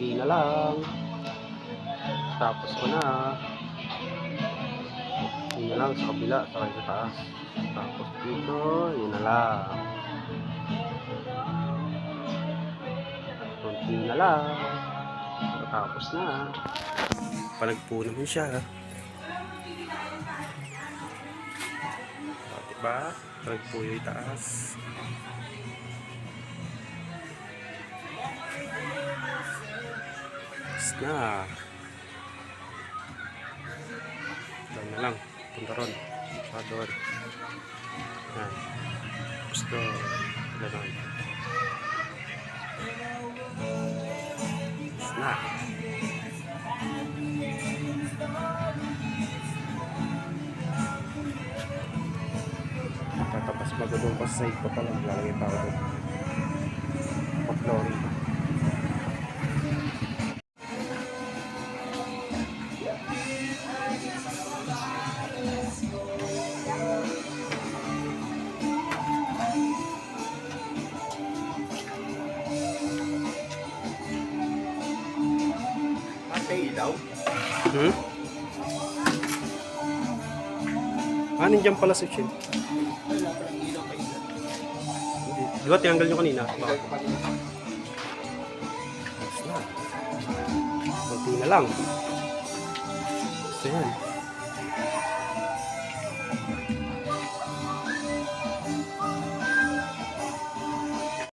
konti na lang. Tapos ko na. Yun na lang sa kabila, sa sa taas. Tapos dito, yun na lang. Konti na lang. Tapos na. Palagpo naman siya. O, diba? Palagpo yung itaas. Na. Doon na lang. Punta ron. Sa doon. Yan. Doon. Ganon. Tapos na. Tatapas magulong pa sa side pa pala. Lalagay pa ako doon. Pa-flooring. kay ilaw? Hmm? Ah, nandiyan pala sa chin. Wala pa ng ilaw Di ba tinanggal nyo kanina? Tinanggal ko Kunti na lang. Gusto yan.